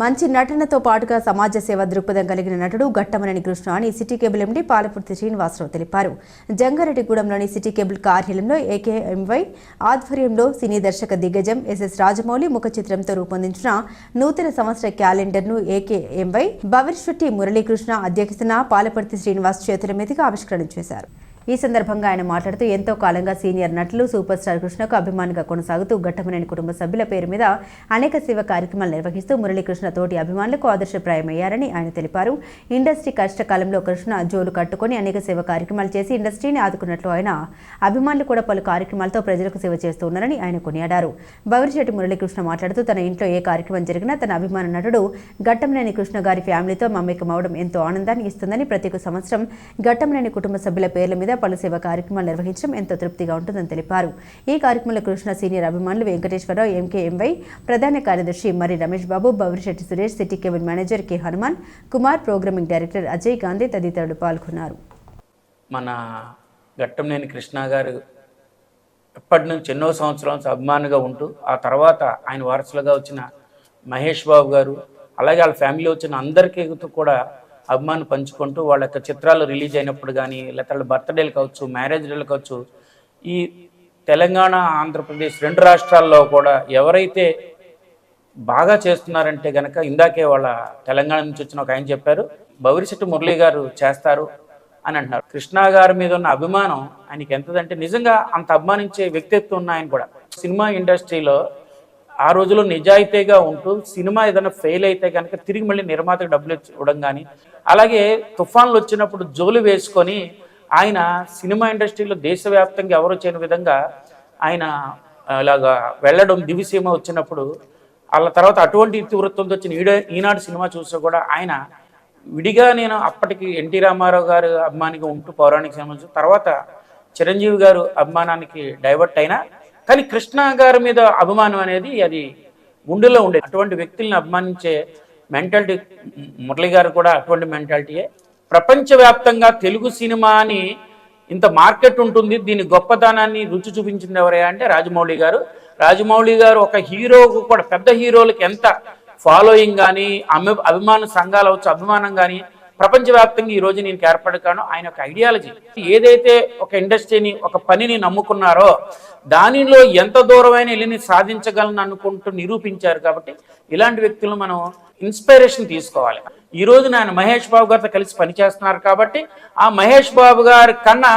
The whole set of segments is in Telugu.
మంచి నటనతో పాటుగా సమాజ సేవ దృక్పథం కలిగిన నటుడు ఘట్టమనేని కృష్ణ అని city cable MD Palapurthi Srinivasarao తెలిపారు. జంగారెడ్డిగూడెంలోని సిటీ కేబుల్ కార్యాలయంలో ఏకేఎంవై ఆధ్వర్యంలో సినీ దర్శక దిగ్గజం ఎస్ఎస్ రాజమౌళి ముఖ చిత్రంతో రూపొందించిన నూతన సంవత్సర క్యాలెండర్ను ఏకేఎంవై భవిష్యట్టి మురళీకృష్ణ అధ్యక్షతన పాలపర్తి శ్రీనివాస్ చేతుల మీదుగా ఆవిష్కరణ చేశారు. ఈ సందర్భంగా ఆయన మాట్లాడుతూ ఎంతో కాలంగా సీనియర్ నటులు సూపర్ స్టార్ కృష్ణకు అభిమానిగా కొనసాగుతూ ఘట్టమనేని కుటుంబ సభ్యుల పేరు మీద అనేక సేవ కార్యక్రమాలు నిర్వహిస్తూ మురళీకృష్ణ తోటి అభిమానులకు ఆదర్శప్రాయమయ్యారని ఆయన తెలిపారు. ఇండస్ట్రీ కష్టకాలంలో కృష్ణ జోలు కట్టుకొని అనేక సేవ కార్యక్రమాలు చేసి ఇండస్ట్రీని ఆదుకున్నట్లు ఆయన అభిమానులు కూడా పలు కార్యక్రమాలతో ప్రజలకు సేవ చేస్తూ ఉన్నారని ఆయన కొనియాడారు. బవిరిశెట్టి మురళీకృష్ణ మాట్లాడుతూ తన ఇంట్లో ఏ కార్యక్రమం జరిగినా తన అభిమాన నటుడు ఘట్టమనేని కృష్ణ గారి ఫ్యామిలీతో మమ్మకం అవడం ఎంతో ఆనందాన్ని ఇస్తుందని ప్రతి ఒక్క సంవత్సరం ఘట్టమనేని కుటుంబ సభ్యుల పేర్ల మీద పలు సేవా కార్యక్రమాలు నిర్వహించడం ఎంతో తృప్తిగా ఉంటుందని తెలిపారు. ఈ కార్యక్రమంలో కృష్ణ సీనియర్ అభిమానులు వెంకటేశ్వరరావు ఎంకేఎంవై ప్రధాన కార్యదర్శి మరి Ramesh Babu Bavirisetti Suresh city cable manager K Hanuman Kumar programming director Ajay Gandhi తదితరులు పాల్గొన్నారు. మన ఘట్టంనేని కృష్ణ గారు ఎప్పటి నుంచి ఎన్నో సంవత్సరాల నుంచి అభిమానిగా ఉంటూ ఆ తర్వాత ఆయన వారసులుగా వచ్చిన మహేష్ బాబు గారు అలాగే వాళ్ళ ఫ్యామిలీ వచ్చిన అందరికీ కూడా అభిమానం పంచుకుంటూ వాళ్ళ యొక్క చిత్రాలు రిలీజ్ అయినప్పుడు కానీ లేకపోతే వాళ్ళ బర్త్డేలు కావచ్చు మ్యారేజ్ డేలు కావచ్చు ఈ తెలంగాణ ఆంధ్రప్రదేశ్ రెండు రాష్ట్రాల్లో కూడా ఎవరైతే బాగా చేస్తున్నారంటే గనక ఇందాకే వాళ్ళ తెలంగాణ నుంచి వచ్చిన ఒక ఆయన చెప్పారు భవిష్యత్తు మురళి గారు చేస్తారు అని అంటున్నారు. కృష్ణా గారి మీద ఉన్న అభిమానం ఆయనకి ఎంతదంటే నిజంగా అంత అభిమానించే వ్యక్తిత్వం ఉన్న ఆయన కూడా. సినిమా ఇండస్ట్రీలో ఆ రోజుల్లో నిజాయితీగా ఉంటూ సినిమా ఏదైనా ఫెయిల్ అయితే కనుక తిరిగి మళ్ళీ నిర్మాతకు డబ్బులు ఇవ్వడం కానీ అలాగే తుఫాన్లు వచ్చినప్పుడు జోలు వేసుకొని ఆయన సినిమా ఇండస్ట్రీలో దేశవ్యాప్తంగా ఎవరు చేయని విధంగా ఆయన ఇలాగా వెళ్ళడం దివిసీమ వచ్చినప్పుడు వాళ్ళ తర్వాత అటువంటి ఇతివృత్తంతో వచ్చిన ఈడ ఈనాడు సినిమా చూస్తే కూడా ఆయన విడిగా నేను అప్పటికి ఎన్టీ రామారావు గారు అభిమానిగా ఉంటూ పౌరాణిక సినిమా తర్వాత చిరంజీవి గారు అభిమానానికి డైవర్ట్ అయినా కానీ కృష్ణ గారి మీద అభిమానం అనేది అది గుండెలో ఉండేది అటువంటి వ్యక్తుల్ని అభిమానించే మెంటాలిటీ మురళి గారు కూడా అటువంటి మెంటాలిటీయే. ప్రపంచవ్యాప్తంగా తెలుగు సినిమాని ఇంత మార్కెట్ ఉంటుంది దీని గొప్పతనాన్ని రుచి చూపించింది ఎవరే అంటే రాజమౌళి గారు. రాజమౌళి గారు ఒక హీరోకు కూడా పెద్ద హీరోలకు ఎంత ఫాలోయింగ్ కానీ అభిమాన సంఘాలు అవచ్చు అభిమానం కానీ ప్రపంచవ్యాప్తంగా ఈ రోజు నేను ఏర్పడకాను ఆయన ఒక ఐడియాలజీ ఏదైతే ఒక ఇండస్ట్రీని ఒక పనిని నమ్ముకున్నారో దానిలో ఎంత దూరమైన వెళ్ళి సాధించగలను అనుకుంటూ నిరూపించారు కాబట్టి ఇలాంటి వ్యక్తులను మనం ఇన్స్పిరేషన్ తీసుకోవాలి. ఈ రోజు నేను మహేష్ బాబు గారితో కలిసి పనిచేస్తున్నారు కాబట్టి ఆ మహేష్ బాబు గారి కన్నా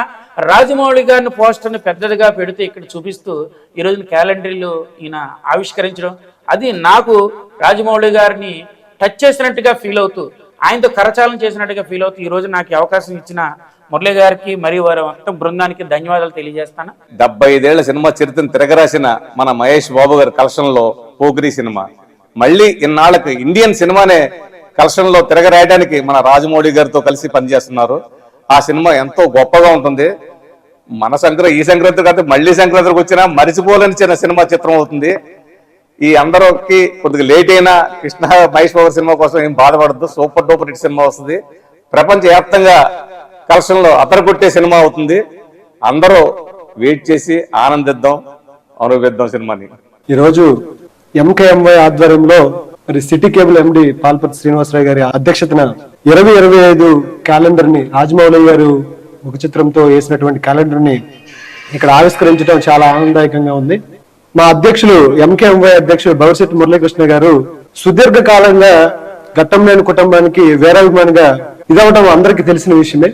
రాజమౌళి గారిని పోస్టర్ని పెద్దదిగా పెడితే ఇక్కడ చూపిస్తూ ఈ రోజున క్యాలెండర్లు ఈయన ఆవిష్కరించడం. అది నాకు రాజమౌళి గారిని టచ్ చేసినట్టుగా ఫీల్ అవుతూ ఆయనతో కరచాలం చేసినట్టుగా ఫీల్ అవుతూ ఈ రోజు నాకు అవకాశం ఇచ్చిన మురళి గారికి మరియు వారి మొత్తం బృందానికి ధన్యవాదాలు తెలియజేస్తాను. డెబ్బై ఐదేళ్ళ సినిమా చరిత్రను తిరగరాసిన మన మహేష్ బాబు గారి కలెక్షన్లో పోకిరి సినిమా. మళ్ళీ ఇన్నాళ్ళకి ఇండియన్ సినిమానే కలెక్షన్లో తిరగరాయడానికి మన రాజమౌళి గారితో కలిసి పనిచేస్తున్నారు. ఆ సినిమా ఎంతో గొప్పగా ఉంటుంది. మన సంక్రాంతి ఈ సంక్రాంతి కాదు మళ్ళీ సంక్రాంతికి వచ్చినా మరిచిపోలేని చిన్న సినిమా చిత్రం అవుతుంది. ఈ అందరికి కొద్దిగా లేట్ అయినా కృష్ణ మహేష్ బాబు సినిమా కోసం ఏం బాధపడద్దు. సూపర్ డూపర్ హిట్ సినిమా వస్తుంది. ప్రపంచ వ్యాప్తంగా కలెక్షన్లో అతరగొట్టే కొట్టే సినిమా అవుతుంది. అందరూ వెయిట్ చేసి ఆనందిద్దాం అనుభవిద్దాం సినిమాని. ఈరోజు ఎంకేఎంవై ఆధ్వర్యంలో మరి city cable MD Palpathi Srinivasarao గారి అధ్యక్షతన ఇరవై ఇరవై ఐదు క్యాలెండర్ని రాజమౌళి గారు ఒక చిత్రంతో వేసినటువంటి క్యాలెండర్ని ఇక్కడ ఆవిష్కరించడం చాలా ఆనందదాయకంగా ఉంది. మా అధ్యక్షులు ఎంకేఎంవై అధ్యక్షులు భవిష్యత్ మురళీకృష్ణ గారు సుదీర్ఘ కాలంగా ఘట్టంలేని కుటుంబానికి వేరాభిమానిగా ఇదవడం అందరికీ తెలిసిన విషయమే.